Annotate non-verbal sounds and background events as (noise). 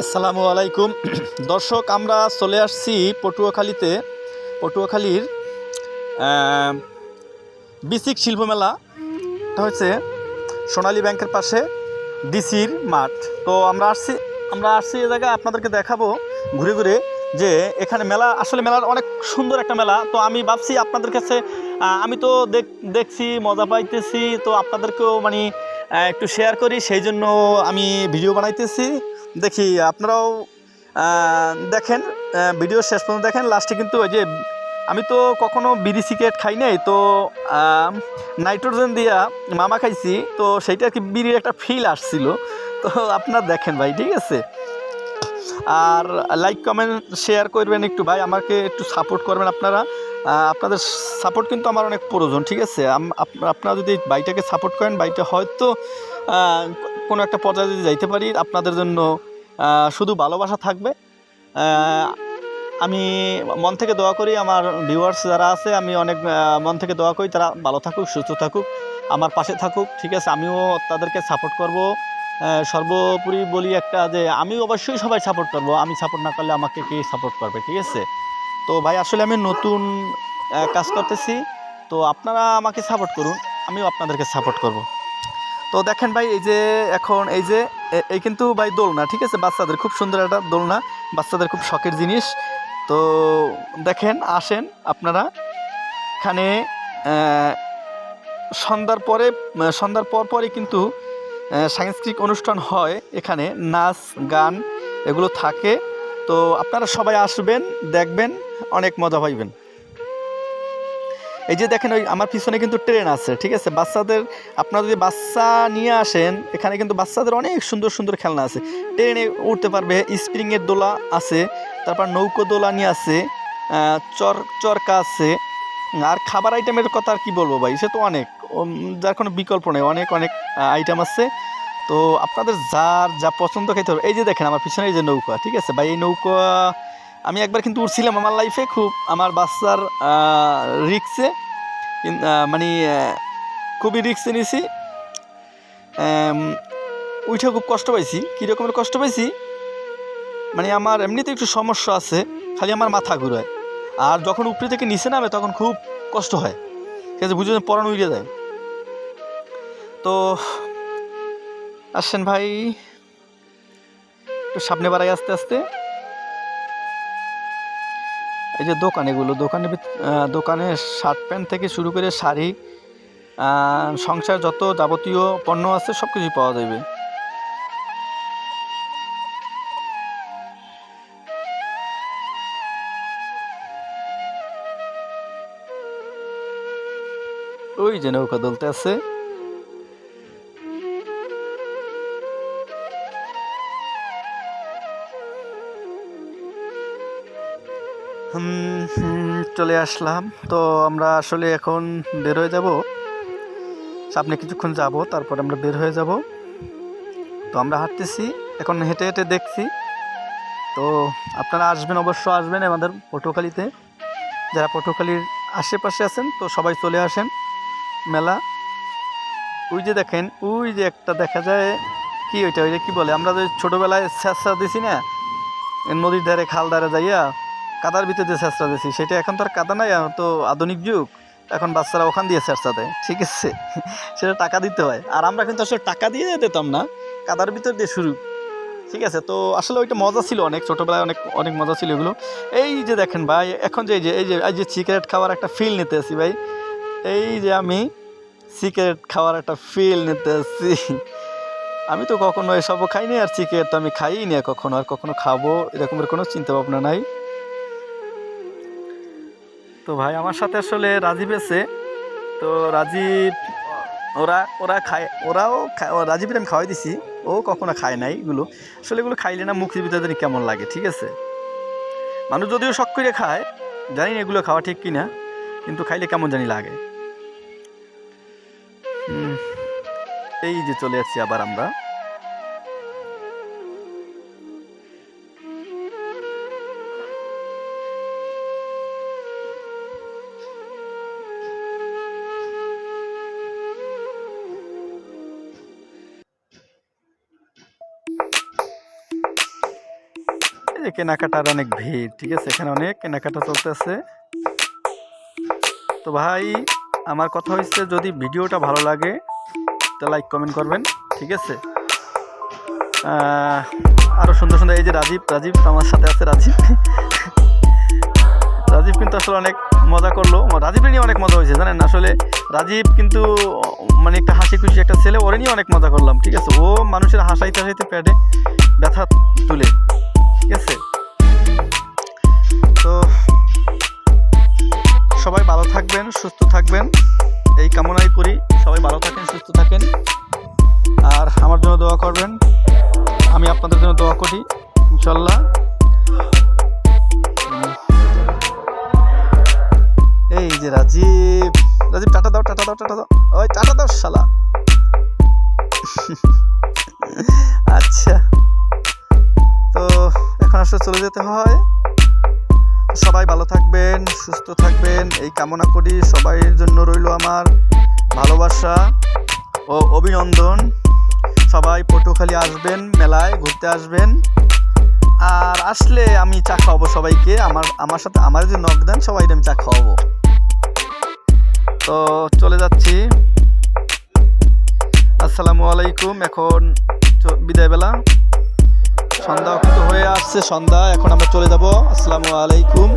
আসসালামু আলাইকুম। (clears throat) দর্শক, আমরা চলে আসছি পটুয়াখালীতে। পটুয়াখালীর বিসিক শিল্প মেলা হচ্ছে সোনালী ব্যাংকের পাশে ডিসির মাঠ। তো আমরা আসছি আমরা আসছি এ জায়গায় আপনাদেরকে দেখাবো ঘুরে ঘুরে যে এখানে মেলা, আসলে মেলার অনেক সুন্দর একটা মেলা। তো আমি ভাবছি আপনাদের কাছে আমি তো দেখ- দেখছি, মজা পাইতেছি। তো আপনাদেরকেও মানে একটু শেয়ার করি। সেই জন্য আমি ভিডিও বানাইতেছি। দেখি, আপনারাও দেখেন ভিডিও শেষ পর্যন্ত দেখেন। লাস্টে কিন্তু ওই যে, আমি তো কখনো বিড়ি সিগারেট খাই নাই, তো নাইট্রোজেন দিয়া মামা খাইছি, তো সেইটা কি বিড়ির একটা ফিল আসছিল। তো আপনারা দেখেন ভাই, ঠিক আছে? আর লাইক কমেন্ট শেয়ার করবেন একটু ভাই, আমাকে একটু সাপোর্ট করবেন আপনারা। আপনাদের সাপোর্ট কিন্তু আমার অনেক প্রয়োজন, ঠিক আছে? আপনারা যদি বাইটাকে সাপোর্ট করেন বাইটা হয়তো কোনো একটা পর্যায়ে যদি যাইতে পারি, আপনাদের জন্য শুধু ভালোবাসা থাকবে। আমি মন থেকে দোয়া করি, আমার ভিউয়ার্স যারা আছে, আমি অনেক মন থেকে দোয়া করি, তারা ভালো থাকুক, সুস্থ থাকুক, আমার পাশে থাকুক, ঠিক আছে? আমিও তাদেরকে সাপোর্ট করব। সর্বোপরি বলি একটা যে আমি অবশ্যই সবাই সাপোর্ট করব। আমি সাপোর্ট না করলে আমাকে কে সাপোর্ট করবে, ঠিক আছে? তো ভাই, আসলে আমি নতুন কাজ করতেছি। তো আপনারা আমাকে সাপোর্ট করুন, আমিও আপনাদেরকে সাপোর্ট করব। তো দেখেন ভাই, এই যে এখন, এই যে এই কিন্তু ভাই দোলনা, ঠিক আছে? বাচ্চাদের খুব সুন্দর একটা দোলনা, বাচ্চাদের খুব শখের জিনিস। তো দেখেন, আসেন আপনারা। এখানে সন্ধ্যার পরে সন্ধ্যার পর পরে কিন্তু সাংস্কৃতিক অনুষ্ঠান হয় এখানে, নাচ, গান, এগুলো থাকে। তো আপনারা সবাই আসবেন, দেখবেন, অনেক মজা পাইবেন। এই যে দেখেন, ওই আমার পিছনে কিন্তু ট্রেন আছে, ঠিক আছে? বাচ্চাদের, আপনারা যদি বাচ্চা নিয়ে আসেন, এখানে কিন্তু বাচ্চাদের অনেক সুন্দর সুন্দর খেলনা আছে। ট্রেনে উঠতে পারবে, স্প্রিংয়ের দোলা আছে, তারপর নৌকো দোলা নিয়ে আছে চর, চরকা আছে। আর খাবার আইটেমের কথা আর কি বলব ভাই? সে তো অনেক। যার কোনো বিকল্প নেই। অনেক অনেক আইটেম আছে। তো আপনাদের যার, যা পছন্দ খেতে হবে। এই যে দেখেন, আমার পিছনে এই যে নৌকা, ঠিক আছে? ভাই, এই নৌকা, আমি একবার কিন্তু উঠছিলাম আমার লাইফে খুব আমার বাচ্চার রিক্সে মানে খুবই রিক্সে নিয়েছি উঠে খুব কষ্ট পাইছি। কী রকমের কষ্ট পাইছি? মানে আমার এমনিতে একটু সমস্যা আছে, খালি আমার মাথা ঘুরায়। আর যখন উপরে থেকে নিচে নামে, তখন খুব কষ্ট হয়। ঠিক আছে বুঝে পড়ানো উড়ে যায় তো আসছেন ভাই, একটু সামনে বাড়াই আস্তে আস্তে। এই যে দোকান, এগুলো দোকানে দোকানে শার্ট প্যান্ট থেকে শুরু করে শাড়ি সংসার যত যাবতীয় পণ্য আছে সব কিছুই পাওয়া যাবে। ওই যে নৌকা দলতে আছে। চলে আসলাম। তো আমরা আসলে এখন বের হয়ে যাব। সামনে কিছুক্ষণ যাব, তারপর আমরা বের হয়ে যাব। তো আমরা হাঁটতেছি, এখন হেঁটে হেঁটে দেখছি। তো আপনারা আসবেন, অবশ্য আসবেন আমাদের পটুয়াখালীতে। যারা পটুয়াখালীর আশেপাশে আছেন, তো সবাই চলে আসেন। মেলা। ওই যে দেখেন, ওই যে একটা দেখা যায়, কি ওইটা ওই যে কী বলে? আমরা যে ছোটোবেলায় স্যাঁচড়া দিছি না নদীর ধারে খাল ধারে যাইয়া, কাদার ভিতরে যে স্যাঁচড়া দিছি, সেটা এখন তো আর কাদা নাই তো আধুনিক যুগ। এখন বাচ্চারা ওখান দিয়ে স্যাঁচড়া দেয়, ঠিক আছে? (laughs) সেটা টাকা দিতে হয়। আর আমরা কিন্তু আসলে টাকা দিয়ে দিতাম না, কাদার ভিতর দিয়ে শুরু, ঠিক আছে? তো আসলে ওইটা মজা ছিল অনেক, ছোটোবেলায় অনেক অনেক মজা ছিল এগুলো। এই যে দেখেন ভাই, এখন যে, এই যে এই যে এই যে সিগারেট খাওয়ার একটা ফিল নিতে আসি ভাই। এই যে আমি সিগারেট খাওয়ার একটা ফিল নিতে আসছি। আমি তো কখনো এসবও খাইনি আর সিগারেট তো আমি খাইই না কখনো, আর কখনো খাব, এরকমের কোনো চিন্তা ভাবনা নাই। তো ভাই, আমার সাথে আসলে রাজীব আছে। তো রাজীব, ওরা ওরা খায়, ওরাও রাজীবের আমি খাওয়াই দিছি। ও কখনো খায় নাই এগুলো। আসলে এগুলো খাইলে না মুখের ভিতরে কেমন লাগে, ঠিক আছে? মানুষ যদিও শখ করে খায়, জানি না এগুলো খাওয়া ঠিক কিনা, কিন্তু খাইলে কেমন জানি লাগে। এই যে চলে আসছি আবার আমরা। কেনাকাটার অনেক ভিড়, ঠিক আছে? এখানে অনেক কেনাকাটা চলতেছে। তো ভাই আমার কথা হচ্ছে যদি ভিডিওটা ভালো লাগে, তা লাইক কমেন্ট করবেন, ঠিক আছে? আরও সুন্দর সুন্দর, এই যে রাজীব রাজীব আমার সাথে আছে, রাজীব। রাজীব কিন্তু আসলে অনেক মজা করল। রাজীবের নিয়ে অনেক মজা হয়েছে, জানেন? আসলে রাজীব কিন্তু মানে একটা হাসি খুশি একটা ছেলে, ওরে নিয়ে অনেক মজা করলাম, ঠিক আছে? ও মানুষের হাসাইতে হাসাইতে প্যাডে ব্যথা তুলে, ঠিক আছে? থাকবেন, সুস্থ থাকবেন। এই কামনাই করি। সবাই ভালো থাকেন, সুস্থ থাকেন। আর আমার জন্য দোয়া করবেন। আমি আপনাদের জন্য দোয়া করি ইনশাল্লাহ এই যে রাজীব রাজীব, টাটা দাও টাটা দাও টাটা দাও। ওই টাটা দাও, শালা। আচ্ছা। তো এখন আসলে চলে যেতে হয়। সবাই ভালো থাকবেন, সুস্থ থাকবেন। এই কামনা করি সবাইয়ের জন্য রইল আমার ভালোবাসা ও অভিনন্দন। সবাই পটুখালি আসবেন, মেলায় ঘুরতে আসবেন। আর আসলে আমি চা খাওয়াবো সবাইকে। আমার আমার সাথে আমার যে নক দেন সবাই আমি চা খাওয়াবো। তো চলে যাচ্ছি। আসসালামু আলাইকুম, এখন চ- বিদায় বেলা সন্ধ্যা হয়ে আসছে সন্ধ্যা এখন আমরা চলে যাব। আসসালামু আলাইকুম।